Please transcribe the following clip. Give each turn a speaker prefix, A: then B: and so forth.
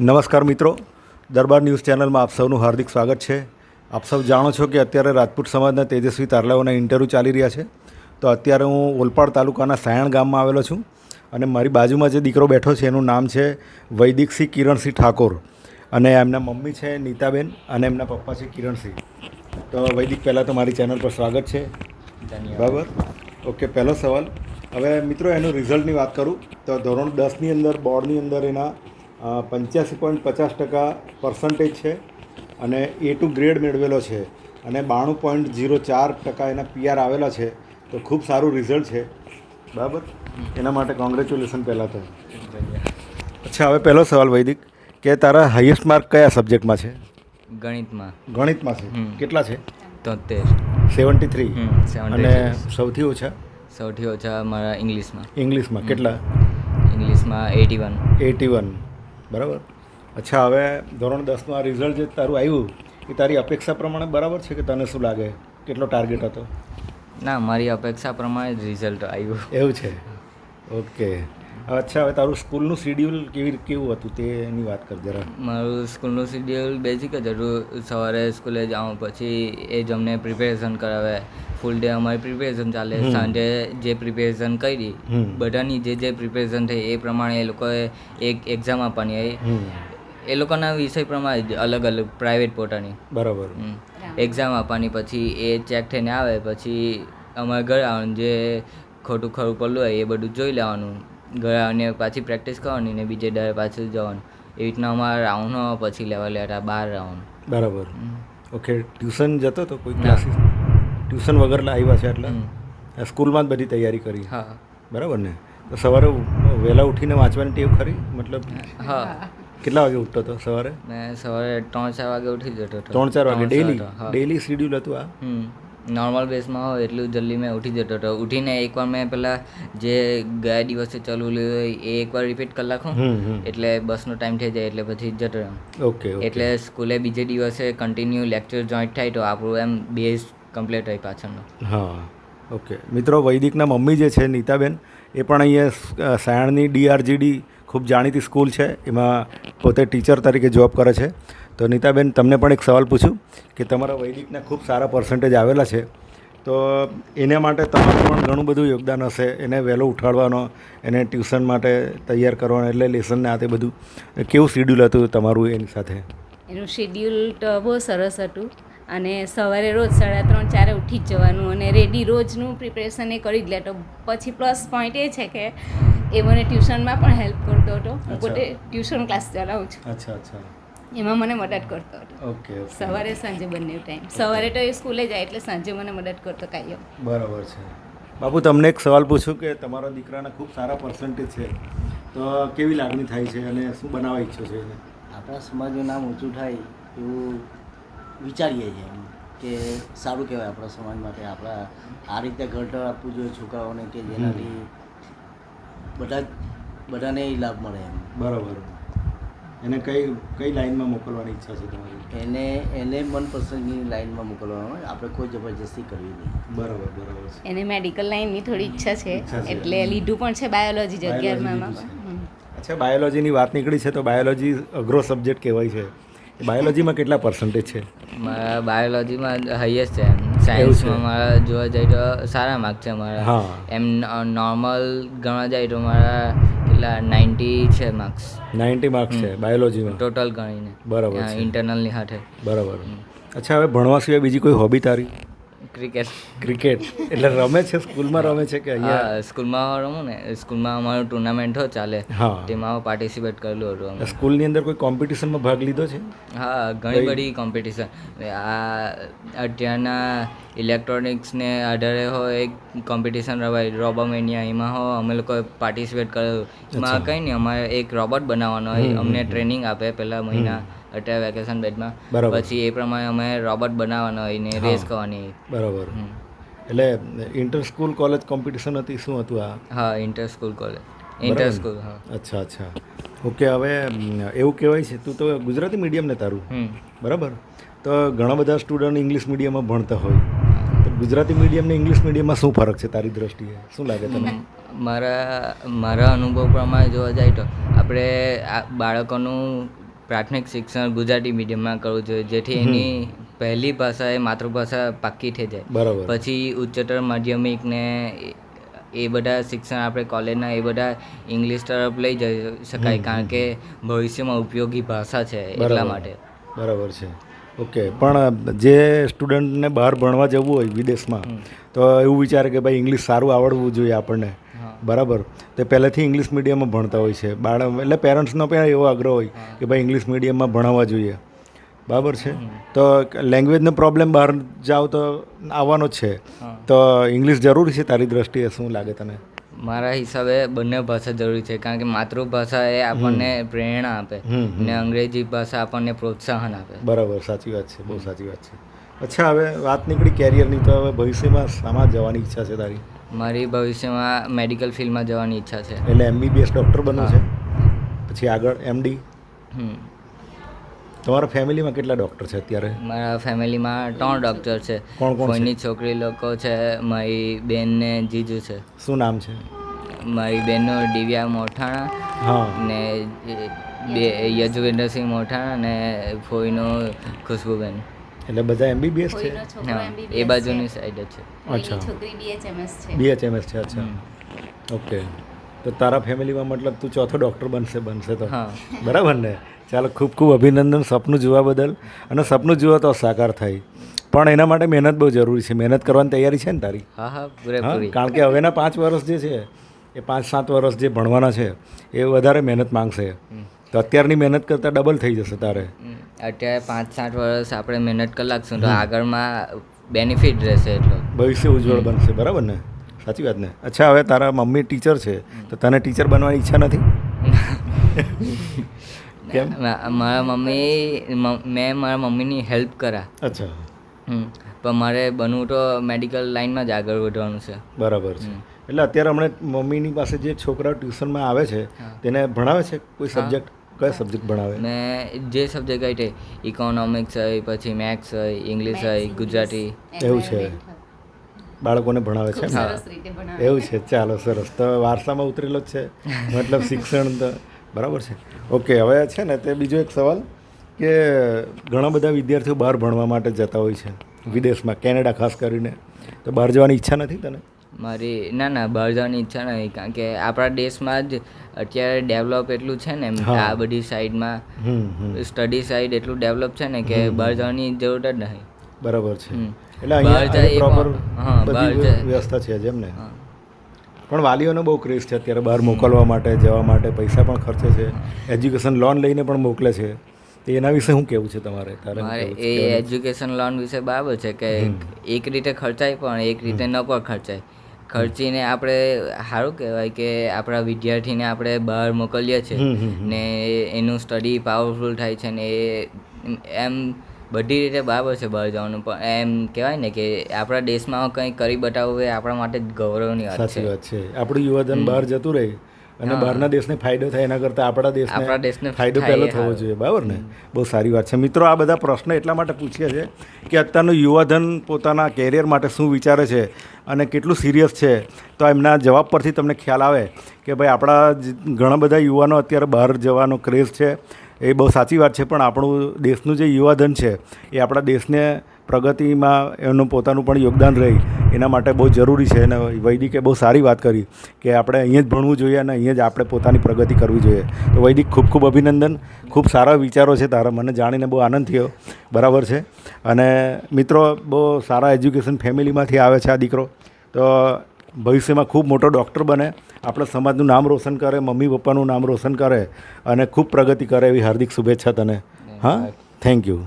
A: નમસ્કાર મિત્રો. દરબાર ન્યૂઝ ચેનલમાં આપ સૌનું હાર્દિક સ્વાગત છે. આપ સૌ જાણો છો કે અત્યારે રાજપૂત સમાજના તેજસ્વી તારલાઓના ઇન્ટરવ્યૂ ચાલી રહ્યા છે. તો અત્યારે હું ઓલપાડ તાલુકાના સાયણ ગામમાં આવેલો છું અને મારી બાજુમાં જે દીકરો બેઠો છે એનું નામ છે વૈદિકસિંહ કિરણસિંહ ઠાકોર. અને એમના મમ્મી છે નીતાબેન અને એમના પપ્પા છે કિરણસિંહ. તો વૈદિક પહેલાં તો મારી ચેનલ પર સ્વાગત છે. બરાબર? ઓકે પહેલો સવાલ. હવે મિત્રો એનું રિઝલ્ટની વાત કરું. તો ધોરણ દસની અંદર બોર્ડની અંદર એના પંચ્યાસી પોઈન્ટ પચાસ ટકા પર્સન્ટેજ છે અને એ ટુ ગ્રેડ મેળવેલો છે અને બાણું પોઈન્ટ ઝીરો ચાર ટકા એના પીઆર આવેલા છે. તો ખૂબ સારું રિઝલ્ટ છે. બરાબર? એના માટે કોંગ્રેચ્યુલેશન પહેલાં તો. અચ્છા હવે પહેલો સવાલ વૈદિક કે તારા હાઈએસ્ટ માર્ક કયા સબ્જેક્ટમાં છે?
B: ગણિતમાં.
A: ગણિતમાં છે. કેટલા છે?
B: તોતેર.
A: સેવન્ટી થ્રી અને સૌથી ઓછા?
B: સૌથી ઓછા મારા ઇંગ્લિશમાં
A: ઇંગ્લિશમાં કેટલા?
B: ઇંગ્લિશમાં એટી વન
A: એટી વન. બરાબર? અચ્છા હવે ધોરણ દસનું આ રિઝલ્ટ જે તારું આવ્યું એ તારી અપેક્ષા પ્રમાણે બરાબર છે કે તને શું લાગે? કેટલો ટાર્ગેટ હતો?
B: ના મારી અપેક્ષા પ્રમાણે જ રિઝલ્ટ આવ્યું.
A: એવું છે? ઓકે. અચ્છા હવે તારું સ્કૂલનું શિડ્યુલ કેવી કેવું હતું તેની વાત કર જરા.
B: મારું સ્કૂલનું શિડ્યુલ બેઝિક જ હતું. સવારે સ્કૂલે જાઉં પછી એ જ અમને પ્રિપેરેશન કરાવે. ફૂલ ડે અમારી પ્રિપેરેશન ચાલે. સાંજે જે પ્રિપેરેશન કરી બધાની જે જે પ્રિપેરેશન થઈ એ પ્રમાણે એ લોકોએ એક એક્ઝામ આપવાની હોય એ લોકોના વિષય પ્રમાણે જ અલગ અલગ પ્રાઇવેટ પોતાની.
A: બરાબર.
B: એક્ઝામ આપવાની પછી એ ચેક થઈને આવે પછી અમારે ઘરે આવવાનું જે ખોટું ખરું પડલું હોય એ બધું જોઈ લેવાનું. ઘરે અને પાછી પ્રેક્ટિસ કરવાની ને બીજે ડાયરે પાછું જવાનું. એવી રીતના અમારા રાઉન્ડ પછી લેવા લેતા બાર રાઉન્ડ
A: બરાબર. ઓકે ટ્યુશન જતો તો કોઈ. ક્લાસીસ ટ્યુશન વગર આવ્યા છે એટલે સ્કૂલમાં જ બધી તૈયારી કરી.
B: હા.
A: બરાબર ને? તો સવારે વહેલા ઉઠીને વાંચવાની ટેવ ખરી? મતલબ
B: હા.
A: કેટલા વાગે ઉઠતો હતો સવારે?
B: મેં સવારે ત્રણ ચાર વાગે ઉઠી જતો
A: ત્રણ ચાર વાગે ડેલી ડેલી શિડ્યુલ હતું આ?
B: નોર્મલ બેસમાં હોય એટલું જલ્દી મેં ઉઠી જતો હતો. ઉઠીને એકવાર મેં પહેલાં જે ગયા દિવસે ચલું હોય એ એકવાર રિપીટ કરી નાખું. એટલે બસનો ટાઈમ થઈ જાય એટલે પછી જતો રહું
A: ઓકે
B: એટલે સ્કૂલે બીજે દિવસે કન્ટિન્યુ લેક્ચર જોઈન્ટ થાય તો આપણું એમ બેઝ કમ્પ્લીટ હોય પાછળનો.
A: હા ઓકે મિત્રો વૈદિકના મમ્મી જે છે નીતાબેન એ પણ અહીંયા સાયણની ડીઆરજીડી ખૂબ જાણીતી સ્કૂલ છે. એમાં પોતે ટીચર તરીકે જોબ કરે છે. તો નીતાબેન તમને પણ એક સવાલ પૂછું કે તમારા વૈદિકના ખૂબ સારા પર્સન્ટેજ આવેલા છે. તો એના માટે તમારું પણ ઘણું બધું યોગદાન હશે. એને વહેલો ઉઠાડવાનો એને ટ્યુશન માટે તૈયાર કરવાનો એટલે લેસનને આ તે બધું. કેવું શિડ્યુલ હતું તમારું એની સાથે?
C: એનું શેડ્યુલ તો બહુ સરસ હતું અને સવારે રોજ સાડા ત્રણ ચારે ઉઠી જ જવાનું અને રેડી રોજનું પ્રિપેરેશન એ કરી જ લેતો. પછી પ્લસ પોઈન્ટ એ છે કે એ મને ટ્યુશનમાં પણ હેલ્પ કરતો હતો. હું પોતે ટ્યુશન ક્લાસ ચલાવું છું.
A: અચ્છા અચ્છા.
C: એમાં મને મદદ કરતો હતો.
A: ઓકે
C: સવારે સાંજે બંને ટાઈમ સવારે તો એ સ્કૂલે જાય એટલે સાંજે મને મદદ કરતો કાયમ.
A: બરાબર છે. બાપુ તમને એક સવાલ પૂછું કે તમારા દીકરાના ખૂબ સારા પર્સન્ટેજ છે. તો કેવી લાગણી થાય છે અને શું બનાવવા ઈચ્છો છે એને?
D: આપણા સમાજનું નામ ઊંચું થાય એવું વિચારીએ છીએ એમ કે સારું કહેવાય આપણા સમાજ માટે. આપણા આ રીતે ઘડતર આપવું જોઈએ છોકરાઓને કે જેનાથી બધા જ બધાને લાભ મળે એમ.
A: બરાબર. એને કઈ કઈ લાઈનમાં મોકલવાની ઈચ્છા છે તમારી?
D: એને એને મનપસંદની લાઈનમાં મોકલવાનું હોય આપણે કોઈ જબરજસ્તી કરવી નહીં.
A: બરાબર બરાબર
C: એને મેડિકલ લાઈનની થોડી ઈચ્છા છે. એટલે લીધું પણ છે બાયોલોજી જ અગિયારમાં
A: Biology લીધું
C: પણ
A: અચ્છા બાયોલોજીની વાત નીકળી છે તો બાયોલોજી અઘરો સબ્જેક્ટ કહેવાય છે. બાયોલોજીમાં કેટલા પર્સન્ટેજ છે?
B: મારા બાયોલોજીમાં હાઈએસ્ટ છે. સાયન્સમાં મારા જોવા જાય તો સારા માર્ક છે મારા એમ નોર્મલ ગણવા જાય તો મારા કેટલા નાઇન્ટી છે માર્ક્સ
A: નાઇન્ટી માર્ક્સ છે બાયોલોજીમાં
B: ટોટલ ગણીને.
A: બરાબર.
B: ઇન્ટરનલની હાથે.
A: બરાબર. અચ્છા હવે ભણવા સિવાય બીજી કોઈ હોબી તારી?
B: ક્રિકેટ
A: ક્રિકેટ એટલે રમે છે? સ્કૂલમાં રમે છે કે અહીંયા?
B: હા સ્કૂલમાં રમું ને. સ્કૂલમાં અમારું ટુર્નામેન્ટ ચાલે.
A: હા.
B: તેમાં પાર્ટિસિપેટ કરેલું હતું અમે.
A: સ્કૂલની અંદર કોઈ કોમ્પિટિશનમાં ભાગ લીધો છે?
B: હા ઘણી બધી કોમ્પિટિશન આ અત્યારના ઇલેક્ટ્રોનિક્સને આધારે હોય એક કોમ્પિટિશન રવાય. રોબોમેનિયા એમાં હો અમે લોકોએ પાર્ટિસિપેટ કરેલું. એમાં કંઈ નહીં અમારે એક રોબોટ બનાવવાનો હોય. અમને ટ્રેનિંગ આપે પહેલા મહિના. અત્યારે વેકેશન બેડમાં. પછી એ પ્રમાણે અમે રોબોટ બનાવવાનો હોય ને રેસ કરવાની.
A: બરાબર. એટલે ઇન્ટર સ્કૂલ કોલેજ કોમ્પિટિશન હતી શું હતું આ?
B: હા inter school college inter school હા.
A: અચ્છા અચ્છા. ઓકે હવે એવું કહેવાય છે તું તો ગુજરાતી મીડિયમ ને તારું. બરાબર? તો ઘણા બધા સ્ટુડન્ટ ઇંગ્લિશ મીડિયમમાં ભણતા હોય. તો ગુજરાતી મીડિયમ ને ઇંગ્લિશ મીડિયમમાં શું ફરક છે તારી દ્રષ્ટિએ? શું લાગે તને?
B: મારા મારા અનુભવ પ્રમાણે જોવા જાય તો આપણે આ બાળકોનું પ્રાથમિક શિક્ષણ ગુજરાતી મીડિયમમાં કરવું જોઈએ જેથી એની પહેલી ભાષા એ માતૃભાષા પાક્કી થઈ જાય.
A: બરાબર.
B: પછી ઉચ્ચતર માધ્યમિક ને એ- એ બધા શિક્ષણ આપણે કોલેજના એ બધા ઇંગ્લિશ તરફ લઈ જઈ શકાય કારણ કે ભવિષ્યમાં ઉપયોગી ભાષા છે એટલા માટે.
A: બરાબર છે. ઓકે પણ જે સ્ટુડન્ટને બહાર ભણવા જવું હોય વિદેશમાં તો એવું વિચારે કે ભાઈ ઇંગ્લિશ સારું આવડવું જોઈએ આપણને. બરાબર? તે પહેલેથી ઇંગ્લિશ મીડિયમમાં ભણતા હોય છે. બાળ એટલે પેરેન્ટ્સનો પણ એવો આગ્રહ હોય કે ભાઈ ઇંગ્લિશ મીડિયમમાં ભણાવવા જોઈએ. બરાબર છે? તો લેંગ્વેજનો પ્રોબ્લેમ બહાર જાઓ તો આવવાનો જ છે. તો ઇંગ્લિશ જરૂરી છે તારી દ્રષ્ટિએ? શું લાગે તને?
B: મારા હિસાબે બંને ભાષા જરૂરી છે કારણ કે માતૃભાષા એ આપણને પ્રેરણા આપે
A: હમ, હમ.
B: ને અંગ્રેજી ભાષા આપણને પ્રોત્સાહન આપે.
A: બરાબર સાચી વાત છે બહુ સાચી વાત છે. અચ્છા હવે વાત નીકળી કેરિયરની તો હવે ભવિષ્યમાં શામાં જવાની ઈચ્છા છે તારી?
B: મારી ભવિષ્યમાં મેડિકલ ફિલ્ડમાં જવાની ઈચ્છા છે.
A: એટલે એમબીબીએસ ડૉક્ટર બનવું છે? પછી આગળ એમડી?
B: હમ.
A: તમારા ફેમિલીમાં કેટલા ડૉક્ટર છે અત્યારે?
B: મારા ફેમિલીમાં ત્રણ ડૉક્ટર છે.
A: કોણ કોણ
B: કોઈની છોકરી લોકો છે મારી બેનને જીજુ છે.
A: શું નામ છે?
B: મારી બેનનું દિવ્યા મોઠાણા
A: હા.
B: ને બે યજુવેન્દ્રસિંહ મોઠાણા ને ફોઈનું ખુશ્બુબેન.
A: એટલે બધા એમબીબીએસ છે?
B: હા એ બાજુની સાઈડ જ છે.
A: અચ્છા.
C: છોકરી બીએચએમએસ છે.
A: બીએચએમએસ છે અચ્છા. ઓકે. તો તારા ફેમિલીમાં મતલબ તું ચોથો ડૉક્ટર બનશે બનશે તો.
B: હા.
A: બરાબર ને? ચાલો ખૂબ ખૂબ અભિનંદન સપનું જોવા બદલ. અને સપનું જુઓ તો સાકાર થાય પણ એના માટે મહેનત બહુ જરૂરી છે. મહેનત કરવાની તૈયારી છે ને તારી?
B: હા હા
A: કારણ કે હવેના પાંચ વર્ષ જે છે એ પાંચ સાત વર્ષ જે ભણવાના છે એ વધારે મહેનત માંગશે. તો અત્યારની મહેનત કરતાં ડબલ થઈ જશે તારે.
B: અત્યારે પાંચ સાત વર્ષ આપણે મહેનત કરી લાગશું તો આગળમાં બેનિફિટ રહેશે એટલો.
A: ભવિષ્ય ઉજ્જવળ બનશે. બરાબર ને? સાચી વાત ને? અચ્છા હવે તારા મમ્મી ટીચર છે. તો તને ટીચર બનવાની ઈચ્છા નથી? કેમ?
B: મારા મમ્મી મેં મારા મમ્મીની હેલ્પ કરા.
A: અચ્છા.
B: હમ. પણ મારે બનવું તો મેડિકલ લાઈનમાં જ આગળ વધવાનું છે.
A: બરાબર છે. એટલે અત્યારે હમણાં મમ્મીની પાસે જે છોકરાઓ ટ્યુશનમાં આવે છે તેને ભણાવે છે? કોઈ સબ્જેક્ટ કયા સબ્જેક્ટ ભણાવે?
B: મેં જે સબ્જેક્ટ હોય તે ઇકોનોમિક્સ હોય પછી મેથ્સ હોય ઇંગ્લિશ હોય ગુજરાતી.
A: એવું છે. બાળકોને ભણાવે છે?
C: ખૂબ
A: ને?
C: સરસ રીતે ભણાવે.
A: એવું છે. ચાલો સરસ. તો વારસામાં ઉતરેલો જ છે. મતલબ શિક્ષણ તો બરાબર છે? ઓકે હવે છે ને તે બીજો એક સવાલ કે ઘણા બધા વિદ્યાર્થીઓ બહાર ભણવા માટે જતા હોય છે વિદેશમાં કેનેડા ખાસ કરીને. તો બહાર જવાની ઈચ્છા નથી તને?
B: મારી ના ના બહાર જવાની ઈચ્છા નથી કારણ કે આપણા દેશમાં જ અત્યારે ડેવલપ એટલું છે ને આ બધી સાઈડમાં સ્ટડી સાઈડ એટલું ડેવલપ છે ને કે બહાર જવાની જરૂર જ નહીં.
A: બરાબર છે. એટલે અહીંયા પ્રોપર
B: હા, બહાર
A: બધી વ્યવસ્થા છે જેમ ને.
B: હા.
A: પણ વાલીઓનો બહુ ક્રેઝ છે અત્યારે બહાર મોકલવા માટે જવા માટે પૈસા પણ ખર્ચે છે. એજ્યુકેશન લોન લઈને પણ મોકલે છે. તો એના વિશે શું કહેવું છે તમારે?
B: મારે એ એજ્યુકેશન લોન વિશે બરાબર છે કે એક રીતે ખર્ચાય પણ એક રીતે ન પણ ખર્ચાય. ખર્ચીને આપણે સારું કહેવાય કે આપણા વિદ્યાર્થીને આપણે બહાર મોકલીએ છીએ. ને એનું સ્ટડી પાવરફુલ થાય છે ને એ એમ બધી રીતે બરાબર છે બહાર જવાનું પણ એમ કહેવાય ને કે આપણા દેશમાં કંઈ કરી બતાવવું એ આપણા માટે ગૌરવની વાત
A: સાચી
B: છે.
A: વાત છે. આપણું યુવાધન બહાર જતું રહે અને બહારના દેશને ફાયદો થાય એના કરતાં આપણા
B: આપણા
A: દેશને
B: દેશને
A: ફાયદો પહેલો થવો જોઈએ. બરાબર ને? બહુ સારી વાત છે. મિત્રો આ બધા પ્રશ્ન એટલા માટે પૂછીએ છે કે અત્યારનું યુવાધન પોતાના કેરિયર માટે શું વિચારે છે અને કેટલું સિરિયસ છે? તો એમના જવાબ પરથી તમને ખ્યાલ આવે કે ભાઈ આપણા ઘણા બધા યુવાનો અત્યારે બહાર જવાનો ક્રેઝ છે. એ બહુ સાચી વાત છે, પણ આપણું દેશનું જે યુવાધન છે, એ આપણા દેશને પ્રગતિમાં એનું પોતાનું પણ યોગદાન રહે, એના માટે બહુ જરૂરી છે. અને વૈદિકે બહુ સારી વાત કરી કે આપણે અહીંયા જ ભણવું જોઈએ અને અહીંયા જ આપણે પોતાની પ્રગતિ કરવી જોઈએ. તો વૈદિક, ખૂબ ખૂબ અભિનંદન. ખૂબ સારા વિચારો છે તારા. મને જાણીને બહુ આનંદ થયો. બરાબર છે. અને મિત્રો, બહુ સારા એજ્યુકેશન ફેમિલીમાંથી આવે છે આ દીકરો. તો ભવિષ્યમાં ખૂબ મોટો ડૉક્ટર બને. આપણા સમાજનું નામ રોશન કરે મમ્મી પપ્પાનું નામ રોશન કરે અને ખૂબ પ્રગતિ કરે એવી હાર્દિક શુભેચ્છા તને. હા? Thank you